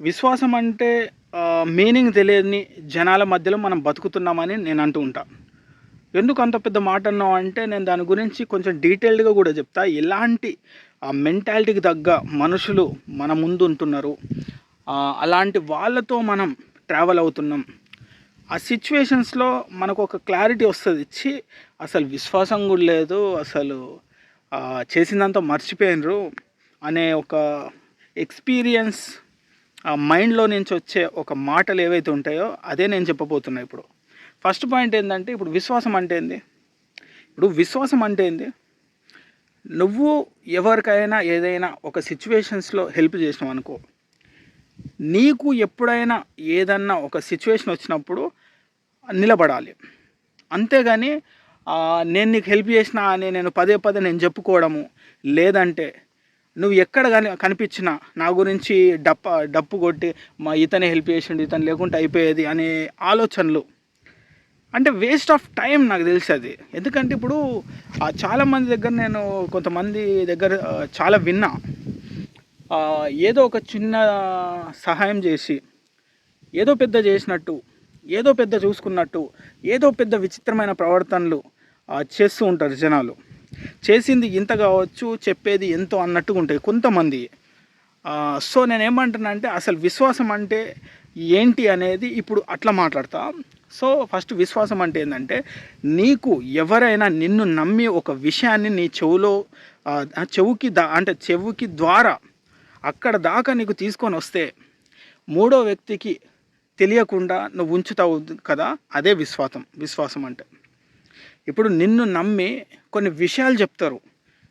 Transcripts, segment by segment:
విశ్వాసం అంటే మీనింగ్ తెలియని జనాల మధ్యలో మనం బతుకుతున్నామని నేను అంటూ ఉంటా. ఎందుకు అంత పెద్ద మాట అన్నావు అంటే నేను దాని గురించి కొంచెం డీటెయిల్డ్గా కూడా చెప్తా. ఎలాంటి ఆ మెంటాలిటీకి తగ్గ మనుషులు మన ముందు ఉంటున్నారు. అలాంటి వాళ్ళతో మనం ట్రావెల్ అవుతున్నాం. ఆ సిచ్యువేషన్స్లో మనకు ఒక క్లారిటీ వస్తుంది. ఇచ్చి అసలు విశ్వాసం కూడా లేదు. అసలు చేసిందంతా మర్చిపోయినరు అనే ఒక ఎక్స్పీరియన్స్ మైండ్లో నుంచి వచ్చే ఒక మాటలు ఏవైతే ఉంటాయో అదే నేను చెప్పబోతున్నా ఇప్పుడు. ఫస్ట్ పాయింట్ ఏంటంటే ఇప్పుడు విశ్వాసం అంటే ఏంది? ఇప్పుడు విశ్వాసం అంటే ఏంది? నువ్వు ఎవరికైనా ఏదైనా ఒక సిచ్యువేషన్స్లో హెల్ప్ చేసినావు అనుకో నీకు ఎప్పుడైనా ఏదన్నా ఒక సిచ్యువేషన్ వచ్చినప్పుడు నిలబడాలి. అంతేగాని నేను నీకు హెల్ప్ చేసిన అని నేను పదే పదే నేను చెప్పుకోవడము లేదంటే నువ్వు ఎక్కడ కానీ కనిపించినా నా గురించి డప్ప డప్పు కొట్టి మా ఇతనే హెల్ప్ చేసిండు ఇతను లేకుంటే అయిపోయేది అనే ఆలోచనలు. అంటే వేస్ట్ ఆఫ్ టైం నాకు తెలిసి అది. ఎందుకంటే ఇప్పుడు చాలామంది దగ్గర నేను కొంతమంది దగ్గర చాలా విన్నా. ఏదో ఒక చిన్న సహాయం చేసి ఏదో పెద్ద చేసినట్టు ఏదో పెద్ద చూసుకున్నట్టు ఏదో పెద్ద విచిత్రమైన ప్రవర్తనలు చేస్తూ ఉంటారు జనాలు. చేసింది ఇంత కావచ్చు చెప్పేది ఎంతో అన్నట్టుగా ఉంటాయి కొంతమంది. సో నేను అంటే అసలు విశ్వాసం అంటే ఏంటి అనేది ఇప్పుడు అట్లా మాట్లాడతా. సో ఫస్ట్ విశ్వాసం అంటే ఏంటంటే నీకు ఎవరైనా నిన్ను నమ్మి ఒక విషయాన్ని నీ చెవులో చెవుకి దా అంటే చెవుకి ద్వారా అక్కడ దాకా నీకు తీసుకొని వస్తే మూడో వ్యక్తికి తెలియకుండా నువ్వు ఉంచుతావు కదా అదే విశ్వాసం. విశ్వాసం అంటే ఇప్పుడు నిన్ను నమ్మి కొన్ని విషయాలు చెప్తారు.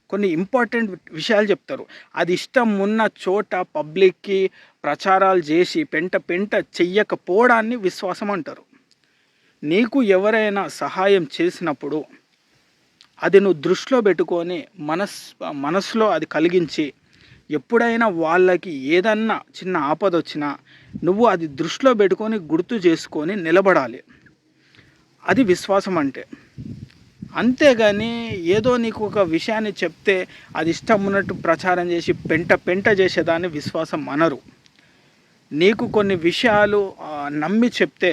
కొన్ని ఇంపార్టెంట్ విషయాలు చెప్తారు. అది ఇష్టం ఉన్న చోట పబ్లిక్కి ప్రచారాలు చేసి పెంట పెంట చెయ్యకపోవడాన్ని విశ్వాసం అంటారు. నీకు ఎవరైనా సహాయం చేసినప్పుడు అది నువ్వు దృష్టిలో పెట్టుకొని మనస్ మనసులో అది కలిగించి ఎప్పుడైనా వాళ్ళకి ఏదన్నా చిన్న ఆపద వచ్చినా నువ్వు అది దృష్టిలో పెట్టుకొని గుర్తు చేసుకొని నిలబడాలి. అది విశ్వాసం అంటే. అంతేగాని ఏదో నీకు ఒక విషయాన్ని చెప్తే అది ఇష్టం ఉన్నట్టు ప్రచారం చేసి పెంట పెంట చేసేదాన్ని విశ్వాసం అనరు. నీకు కొన్ని విషయాలు నమ్మి చెప్తే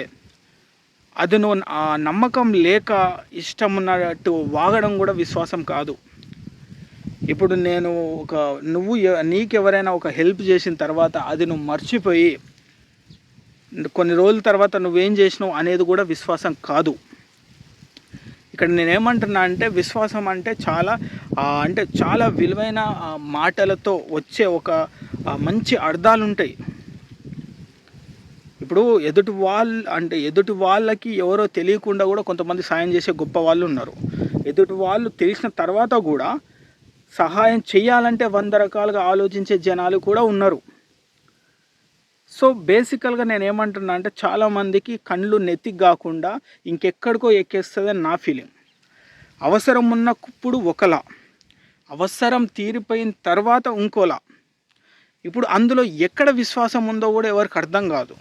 అది నువ్వు ఆ నమ్మకం లేక ఇష్టం ఉన్నట్టు వాగడం కూడా విశ్వాసం కాదు. ఇప్పుడు నేను ఒక నువ్వు నీకెవరైనా ఒక హెల్ప్ చేసిన తర్వాత అది నువ్వు మర్చిపోయి కొన్ని రోజుల తర్వాత నువ్వేం చేసినావు అనేది కూడా విశ్వాసం కాదు. ఇక్కడ నేనేమంటున్నా అంటే విశ్వాసం అంటే చాలా అంటే చాలా విలువైన మాటలతో వచ్చే ఒక మంచి అర్థాలు ఉంటాయి ఇప్పుడు ఎదుటి వాళ్ళు అంటే ఎదుటి వాళ్ళకి ఎవరో తెలియకుండా కూడా కొంతమంది సాయం చేసే గొప్ప వాళ్ళు ఉన్నారు. ఎదుటి వాళ్ళు తెలిసిన తర్వాత కూడా సహాయం చేయాలంటే వంద రకాలుగా ఆలోచించే జనాలు కూడా ఉన్నారు. సో బేసికల్గా నేను ఏమంటున్నా అంటే చాలామందికి కళ్ళు నెత్తికి కాకుండా ఇంకెక్కడికో ఎక్కేస్తుందని నా ఫీలింగ్. అవసరం ఉన్నప్పుడు ఒకలా అవసరం తీరిపోయిన తర్వాత ఇంకోలా. ఇప్పుడు అందులో ఎక్కడ విశ్వాసం ఉందో కూడా ఎవరికి అర్థం కాదు.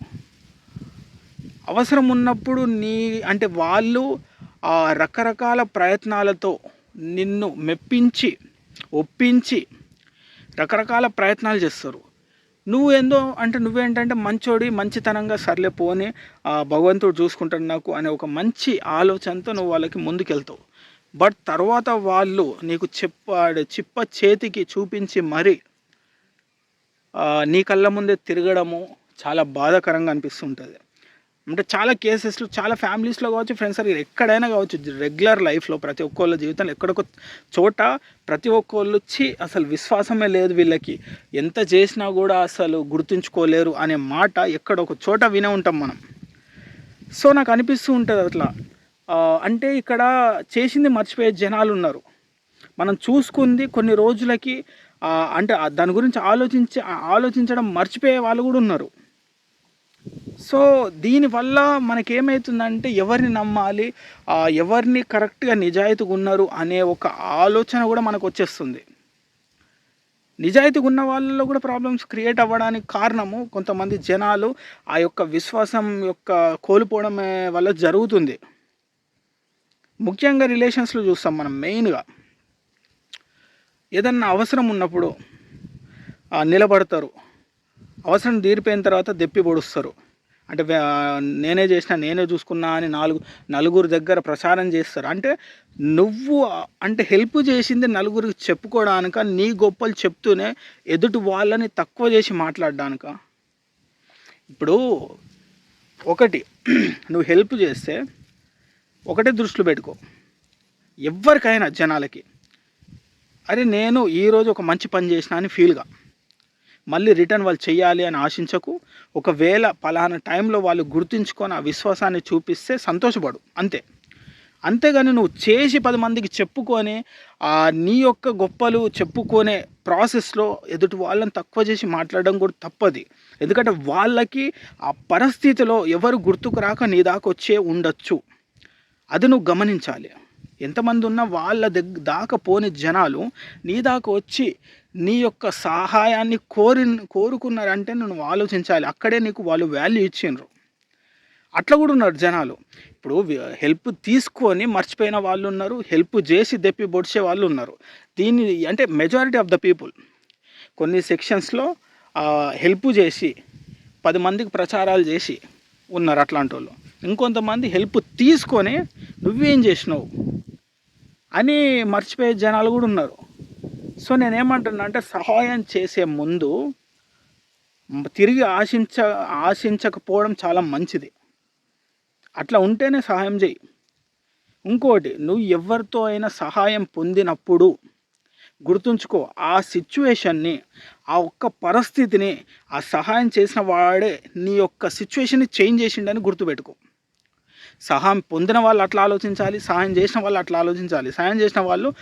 అవసరం ఉన్నప్పుడు నీ అంటే వాళ్ళు ఆ రకరకాల ప్రయత్నాలతో నిన్ను మెప్పించి ఒప్పించి రకరకాల ప్రయత్నాలు చేస్తారు. నువ్వు ఏందో అంటే నువ్వేంటంటే మంచోడి మంచితనంగా సర్లే పోని ఆ భగవంతుడు చూసుకుంటాడు నాకు అనే ఒక మంచి ఆలోచనతో నువ్వు వాళ్ళకి ముందుకెళ్తావు. బట్ తర్వాత వాళ్ళు నీకు చెప్ప చిప్ప చేతికి చూపించి మరీ నీ కళ్ళ ముందే తిరగడము చాలా బాధాకరంగా అనిపిస్తుంటుంది. అంటే చాలా కేసెస్లో చాలా ఫ్యామిలీస్లో కావచ్చు ఫ్రెండ్స్ సర్కిల్ ఎక్కడైనా కావచ్చు రెగ్యులర్ లైఫ్లో ప్రతి ఒక్కళ్ళ జీవితంలో ఎక్కడొక చోట ప్రతి ఒక్కళ్ళు వచ్చి అసలు విశ్వాసమే లేదు వీళ్ళకి. ఎంత చేసినా కూడా అసలు గుర్తుంచుకోలేరు అనే మాట ఎక్కడ ఒక చోట వినే ఉంటాం మనం. సో నాకు అనిపిస్తూ ఉంటుంది అట్లా. అంటే ఇక్కడ చేసింది మర్చిపోయే జనాలు ఉన్నారు. మనం చూసుకుంది కొన్ని రోజులకి అంటే దాని గురించి ఆలోచించి ఆలోచించడం మర్చిపోయే వాళ్ళు కూడా ఉన్నారు. సో దీనివల్ల మనకేమవుతుందంటే ఎవరిని నమ్మాలి ఆ, ఎవరిని కరెక్ట్గా నిజాయితీగా ఉన్నారు అనే ఒక ఆలోచన కూడా మనకు వచ్చేస్తుంది నిజాయితీగా ఉన్న వాళ్ళలో కూడా ప్రాబ్లమ్స్ క్రియేట్ అవ్వడానికి కారణము కొంతమంది జనాలు ఆ యొక్క విశ్వాసం యొక్క కోల్పోవడం వల్ల జరుగుతుంది. ముఖ్యంగా రిలేషన్స్లో చూస్తాం మనం మెయిన్గా. ఏదన్నా అవసరం ఉన్నప్పుడు నిలబడతారు. అవసరం తీరిపోయిన తర్వాత దెప్పి పొడుస్తారు. అంటే నేనే చేసిన నేనే చూసుకున్నా అని నాలుగు నలుగురు దగ్గర ప్రచారం చేస్తారు. అంటే నువ్వు అంటే హెల్ప్ చేసింది నలుగురికి చెప్పుకోవడానిక నీ గొప్పలు చెప్తూనే ఎదుటి వాళ్ళని తక్కువ చేసి మాట్లాడడానిక? ఇప్పుడు ఒకటి నువ్వు హెల్ప్ చేస్తే ఒకటే దృష్టిలో పెట్టుకో. ఎవరికైనా జనాలకి. అరే నేను ఈరోజు ఒక మంచి పని చేసిన అని ఫీల్గా మళ్ళీ రిటర్న్ వాళ్ళు చేయాలి అని ఆశించకు. ఒకవేళ పలానా టైంలో వాళ్ళు గుర్తుంచుకొని ఆ విశ్వాసాన్ని చూపిస్తే సంతోషపడు. అంతే. అంతేగాని నువ్వు చేసి పది మందికి చెప్పుకొని ఆ నీ యొక్క గొప్పలు చెప్పుకునే ప్రాసెస్లో ఎదుటి వాళ్ళని తక్కువ చేసి మాట్లాడడం కూడా తప్పది. ఎందుకంటే వాళ్ళకి ఆ పరిస్థితిలో ఎవరు గుర్తుకు రాక నీ దాకా వచ్చే ఉండొచ్చు. అది నువ్వు గమనించాలి. ఎంతమంది ఉన్నా వాళ్ళ దగ్గ దాకా పోని జనాలు నీ దాకా వచ్చి నీ యొక్క సహాయాన్ని కోరి కోరుకున్నారంటే నువ్వు ఆలోచించాలి. అక్కడే నీకు వాళ్ళు వాల్యూ ఇచ్చిండ్రు. అట్లా కూడా ఉన్నారు జనాలు. ఇప్పుడు హెల్ప్ తీసుకొని మర్చిపోయిన వాళ్ళు ఉన్నారు హెల్ప్ చేసి దెప్పి పొడిచే వాళ్ళు ఉన్నారు. దీన్ని అంటే మెజారిటీ ఆఫ్ ద పీపుల్ కొన్ని సెక్షన్స్లో హెల్ప్ చేసి పది మందికి ప్రచారాలు చేసి ఉన్నారు అట్లాంటి వాళ్ళు ఇంకొంతమంది హెల్ప్ తీసుకొని నువ్వేం చేసినావు? అని మర్చిపోయే జనాలు కూడా ఉన్నారు. సో నేనేమంటున్నా అంటే సహాయం చేసే ముందు తిరిగి ఆశించ ఆశించకపోవడం చాలా మంచిది. అట్లా ఉంటేనే సహాయం చేయి. ఇంకోటి నువ్వు ఎవరితో అయినా సహాయం పొందినప్పుడు గుర్తుంచుకో ఆ సిచ్యువేషన్ని ఆ ఒక్క పరిస్థితిని ఆ సహాయం చేసిన వాడే నీ యొక్క సిచ్యువేషన్ని చేంజ్ చేసిండని గుర్తుపెట్టుకో. సహాయం పొందిన వాళ్ళు అట్లా ఆలోచించాలి సహాయం చేసిన వాళ్ళు అట్లా ఆలోచించాలి. సహాయం చేసిన వాళ్ళు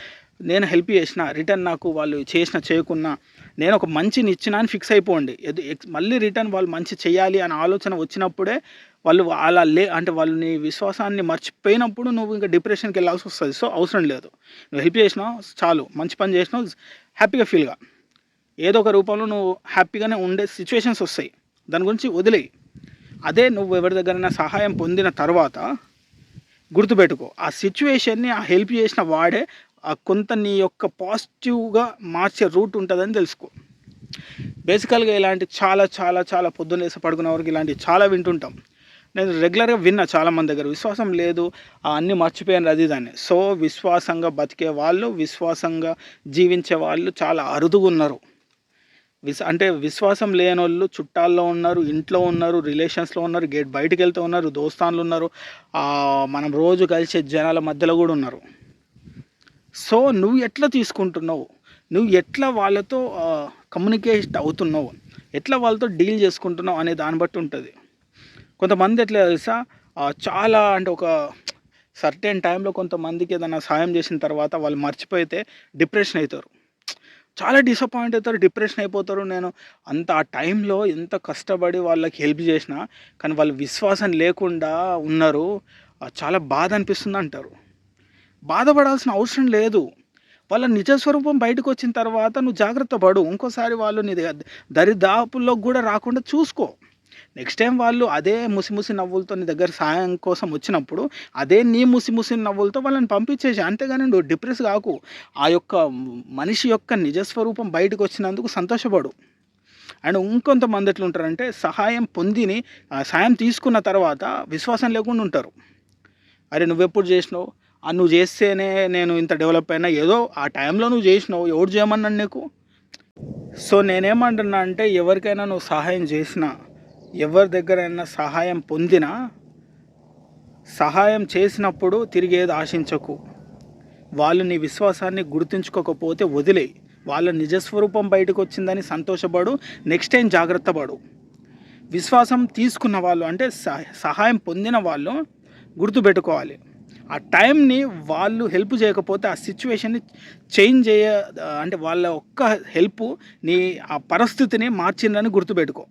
నేను హెల్ప్ చేసిన రిటర్న్ నాకు వాళ్ళు చేసిన చేయకున్నా నేను ఒక మంచిని ఇచ్చిన అని ఫిక్స్ అయిపోండి. ఎదు మళ్ళీ రిటర్న్ వాళ్ళు మంచి చేయాలి అనే ఆలోచన వచ్చినప్పుడే వాళ్ళు అలా లే అంటే వాళ్ళు నీ విశ్వాసాన్ని మర్చిపోయినప్పుడు నువ్వు ఇంకా డిప్రెషన్కి వెళ్ళాల్సి వస్తుంది. సో అవసరం లేదు. నువ్వు హెల్ప్ చేసినావు చాలు. మంచి పని చేసినావు హ్యాపీగా ఫీల్గా ఏదో ఒక రూపంలో నువ్వు హ్యాపీగానే ఉండే సిచ్యువేషన్స్ వస్తాయి. దాని గురించి వదిలేయి. అదే నువ్వు ఎవరి దగ్గరైనా సహాయం పొందిన తర్వాత గుర్తుపెట్టుకో ఆ సిచ్యువేషన్ని ఆ హెల్ప్ చేసిన వాడే ఆ కొంత నీ యొక్క పాజిటివ్గా మార్చే రూట్ ఉంటుందని తెలుసుకో. బేసికల్గా ఇలాంటి చాలా చాలా చాలా పొద్దున్న లేసి పడుకునే వరకు ఇలాంటివి చాలా వింటుంటాం. నేను రెగ్యులర్గా విన్నా చాలామంది దగ్గర విశ్వాసం లేదు ఆ అన్నీ మర్చిపోయాను అది దాన్ని సో విశ్వాసంగా బతికే వాళ్ళు విశ్వాసంగా జీవించే వాళ్ళు చాలా అరుదుగా ఉన్నారు. విస్ అంటే విశ్వాసం లేని వాళ్ళు చుట్టాల్లో ఉన్నారు ఇంట్లో ఉన్నారు రిలేషన్స్లో ఉన్నారు గేట్ బయటికి వెళ్తూ ఉన్నారు దోస్తాన్లు ఉన్నారు మనం రోజు కలిసే జనాల మధ్యలో కూడా ఉన్నారు. సో నువ్వు ఎట్లా తీసుకుంటున్నావు? నువ్వు ఎట్లా వాళ్ళతో కమ్యూనికేట్ అవుతున్నావు? ఎట్లా వాళ్ళతో డీల్ చేసుకుంటున్నావు అనే దాన్ని బట్టి ఉంటుంది. కొంతమంది ఎట్లా తెలుసా? చాలా అంటే ఒక సర్టెన్ టైంలో కొంతమందికి ఏదైనా సాయం చేసిన తర్వాత వాళ్ళు మర్చిపోతే డిప్రెషన్ అవుతారు. చాలా డిసప్పాయింట్ అవుతారు డిప్రెషన్ అయిపోతారు. నేను అంత ఆ టైంలో ఎంత కష్టపడి వాళ్ళకి హెల్ప్ చేసిన కానీ వాళ్ళు విశ్వాసం లేకుండా ఉన్నారు. చాలా బాధ అనిపిస్తుంది అంటారు. బాధపడాల్సిన అవసరం లేదు. వాళ్ళ నిజస్వరూపం బయటకు వచ్చిన తర్వాత నువ్వు జాగ్రత్త పడు. ఇంకోసారి వాళ్ళు నీ దగ్గర కూడా రాకుండా చూసుకో. నెక్స్ట్ టైం వాళ్ళు అదే ముసిముసి నవ్వులతో నీ దగ్గర సాయం కోసం వచ్చినప్పుడు అదే నీ ముసిముసి నవ్వులతో వాళ్ళని పంపించేసి అంతేగాని నువ్వు డిప్రెస్ కాకు. ఆ యొక్క మనిషి యొక్క నిజస్వరూపం బయటకు వచ్చినందుకు సంతోషపడు. అండ్ ఇంకొంతమంది ఎట్లా ఉంటారంటే సహాయం పొందిని ఆ సాయం తీసుకున్న తర్వాత విశ్వాసం లేకుండా ఉంటారు. అరే నువ్వెప్పుడు చేసినావు? ఆ నువ్వు చేస్తేనే నేను ఇంత డెవలప్ అయినా ఏదో ఆ టైంలో నువ్వు చేసినావు ఎవరు చేయమన్నాడు నీకు? సో నేనేమంటున్నా అంటే ఎవరికైనా నువ్వు సహాయం చేసినా ఎవరి దగ్గరైనా సహాయం పొందినా సహాయం చేసినప్పుడు తిరిగి ఏది ఆశించకు. వాళ్ళు నీ విశ్వాసాన్ని గుర్తుంచుకోకపోతే వదిలేయి వాళ్ళ నిజస్వరూపం బయటకు వచ్చిందని సంతోషపడు నెక్స్ట్ టైం జాగ్రత్త పడు. విశ్వాసం తీసుకున్న వాళ్ళు అంటే సహాయం పొందిన వాళ్ళు గుర్తుపెట్టుకోవాలి. ఆ టైంని వాళ్ళు హెల్ప్ చేయకపోతే ఆ సిచ్యువేషన్ని చేంజ్ చేయ అంటే వాళ్ళ ఒక్క హెల్ప్ నీ ఆ పరిస్థితిని మార్చిందని గుర్తుపెట్టుకో.